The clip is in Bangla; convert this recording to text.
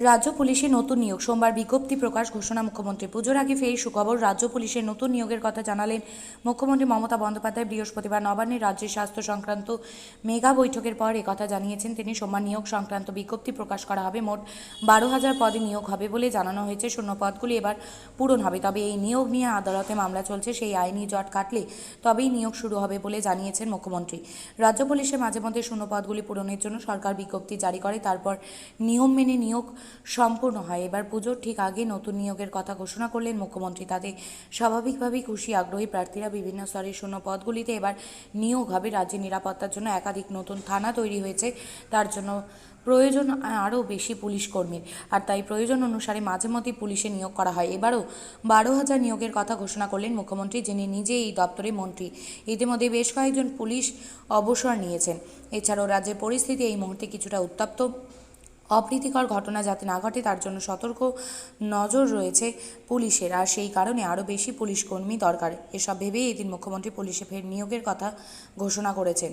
রাজ্য পুলিশে নতুন নিয়োগ। সোমবার বিজ্ঞপ্তি প্রকাশ, ঘোষণা মুখ্যমন্ত্রী। পুজোর আগে ফের সুখবর, রাজ্য পুলিশের নতুন নিয়োগের কথা জানালেন মুখ্যমন্ত্রী মমতা বন্দ্যোপাধ্যায়। বৃহস্পতিবার নবান্নে রাজ্যের স্বাস্থ্য সংক্রান্ত মেগা বৈঠকের পর কথা জানিয়েছেন তিনি। সোমবার নিয়োগ সংক্রান্ত বিজ্ঞপ্তি প্রকাশ করা হবে। মোট বারো হাজার পদে নিয়োগ হবে বলে জানানো হয়েছে। শূন্য পদগুলি এবার পূরণ হবে। তবে এই নিয়োগ নিয়ে আদালতে মামলা চলছে। সেই আইনি জট কাটলে তবেই নিয়োগ শুরু হবে বলে জানিয়েছেন মুখ্যমন্ত্রী। রাজ্য পুলিশে মাঝে মধ্যে শূন্য পদগুলি পূরণের জন্য সরকার বিজ্ঞপ্তি জারি করে। তারপর নিয়ম মেনে নিয়োগ সম্পূর্ণ হয়। এবার পুজোর ঠিক আগে নতুন নিয়োগের কথা ঘোষণা করলেন মুখ্যমন্ত্রী। তাতে স্বাভাবিকভাবেই খুশি আগ্রহী প্রার্থীরা বিভিন্ন স্তরের শূন্য পদগুলিতে এবার নিয়োগ হবে। রাজ্যের নিরাপত্তার জন্য একাধিক নতুন থানা তৈরি হয়েছে। তার জন্য প্রয়োজন আরও বেশি পুলিশ কর্মীর। আর তাই প্রয়োজন অনুসারে মাঝে মধ্যে পুলিশে নিয়োগ করা হয়। এবারও বারো হাজার নিয়োগের কথা ঘোষণা করলেন মুখ্যমন্ত্রী, যিনি নিজে এই দপ্তরে মন্ত্রী। ইতিমধ্যে বেশ কয়েকজন পুলিশ অবসর নিয়েছেন। এছাড়াও রাজ্যের পরিস্থিতি এই মুহূর্তে কিছুটা উত্তপ্ত। অপ্রীতিকর ঘটনা যাতে না ঘটে, তার জন্য সতর্ক নজর রয়েছে পুলিশের। আর সেই কারণে আরও বেশি পুলিশ কর্মী দরকার। এসব ভেবেই এদিন মুখ্যমন্ত্রী পুলিশে ফের নিয়োগের কথা ঘোষণা করেছেন।